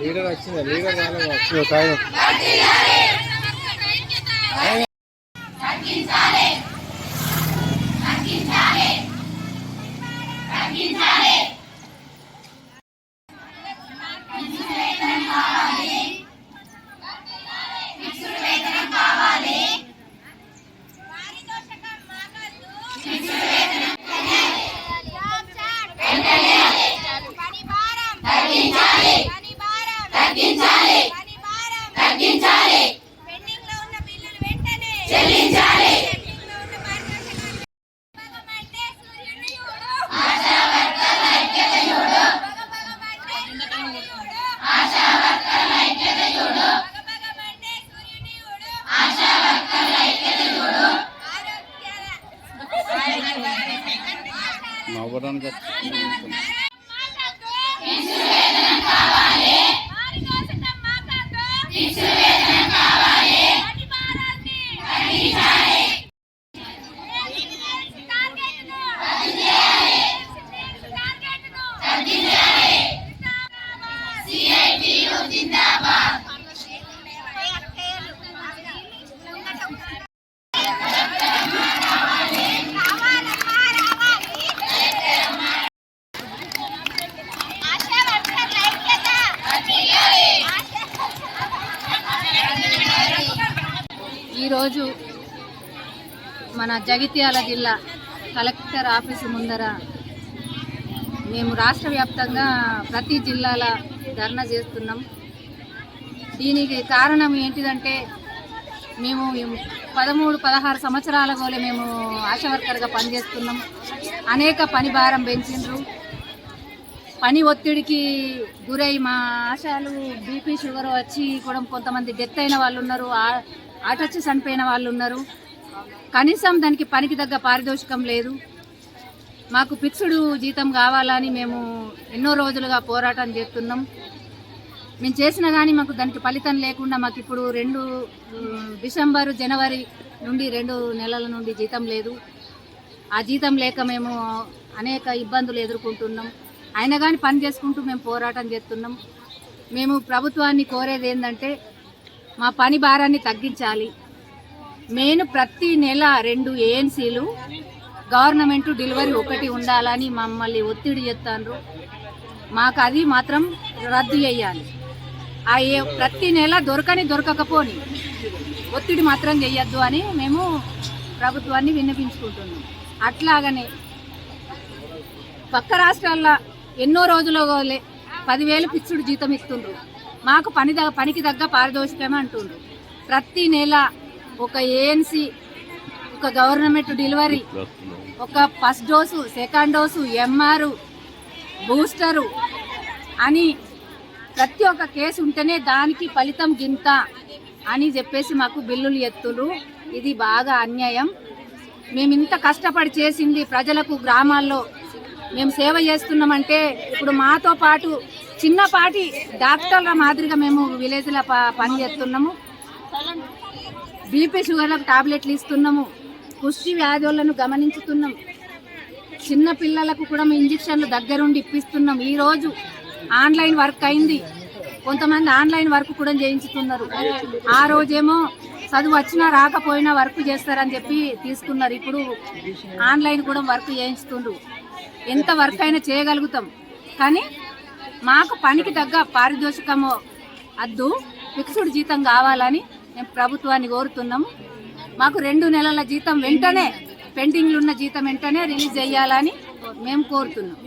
Leader వచ్చింది? Leader రాలేదు? వచ్చింది ఒక నవ్వడానికి ఈరోజు మన జగిత్యాల జిల్లా కలెక్టర్ ఆఫీసు ముందర మేము రాష్ట్ర వ్యాప్తంగా ప్రతి జిల్లాల ధర్నా చేస్తున్నాం. దీనికి కారణం ఏంటిదంటే మేము పదమూడు పదహారు సంవత్సరాల గోలే మేము ఆశా వర్కర్గా పనిచేస్తున్నాం. అనేక పని భారం పెంచిండ్రు. పని ఒత్తిడికి గురై మా ఆశాలు బీపీ షుగర్ వచ్చి కూడా కొంతమంది డెత్ అయిన వాళ్ళు ఉన్నారు. ఆ- చనిపోయిన వాళ్ళు ఉన్నారు. కనీసం దానికి పనికి తగ్గ పారితోషికం లేదు. మాకు ఫిక్స్డ్ జీతం కావాలని మేము ఎన్నో రోజులుగా పోరాటం చేస్తున్నాం. మేము చేసినా కానీ మాకు దానికి ఫలితం లేకుండా మాకు ఇప్పుడు రెండు డిసెంబరు డిసెంబర్ జనవరి నుండి రెండు నెలల నుండి జీతం లేదు. ఆ జీతం లేక మేము అనేక ఇబ్బందులు ఎదుర్కొంటున్నాం. అయినా కానీ పని చేసుకుంటూ మేము పోరాటం చేస్తున్నాం. మేము ప్రభుత్వాన్ని కోరేది ఏంటంటే మా పని భారాన్ని తగ్గించాలి. నేను ప్రతి నెల రెండు ఏఎన్సీలు గవర్నమెంట్ డెలివరీ ఒకటి ఉండాలని మమ్మల్ని ఒత్తిడి చేస్తాండ్రు మాకు అది మాత్రం రద్దు చేయాలి. ఆ ఏ ప్రతి నెల దొరకని దొరకకపోని ఒత్తిడి మాత్రం చేయొద్దు అని మేము ప్రభుత్వాన్ని విన్నపించుకుంటున్నాం అట్లాగనే పక్క రాష్ట్రాల్లో ఎన్నో రోజులు పదివేలు పిచ్చుడు జీతం ఇస్తుండ్రు మాకు పని ద- పనికి తగ్గ పారితోషికమే అంటుండ్రు. ప్రతి నెల ఒక ఏఎన్సి ఒక గవర్నమెంట్ డెలివరీ ఒక first dose second dose MR booster అని ప్రతి ఒక్క కేసు ఉంటేనే దానికి ఫలితం గింత అని చెప్పేసి మాకు బిల్లులు ఎత్తులు. ఇది బాగా అన్యాయం. మేము ఇంత కష్టపడి చేసింది ప్రజలకు గ్రామాల్లో మేము సేవ చేస్తున్నామంటే ఇప్పుడు మాతో పాటు చిన్నపాటి డాక్టర్ల మాదిరిగా మేము విలేజ్లో ప పని చేస్తున్నాము. బీపీ షుగర్లకు టాబ్లెట్లు ఇస్తున్నాము. కుష్టి వ్యాధులను గమనించుతున్నాం. చిన్న పిల్లలకు కూడా మేము ఇంజక్షన్లు దగ్గరుండి ఇప్పిస్తున్నాం. ఈరోజు ఆన్లైన్ వర్క్ అయింది. కొంతమంది ఆన్లైన్ వర్క్ కూడా చేయించుతున్నారు. ఆ రోజేమో చదువు వచ్చినా రాకపోయినా వర్క్ చేస్తారని చెప్పి తీసుకున్నారు. ఇప్పుడు ఆన్లైన్ కూడా వర్క్ చేయించుతుండ్రు. ఎంత వర్క్ అయినా చేయగలుగుతాం. కానీ మాకు పనికి తగ్గ పారితోషికము అద్దు ఫిక్స్డ్ జీతం కావాలని మేము ప్రభుత్వాన్ని కోరుతున్నాము. మాకు రెండు నెలల జీతం వెంటనే పెండింగ్లు ఉన్న జీతం వెంటనే రిలీజ్ చేయాలని మేము కోరుతున్నాం.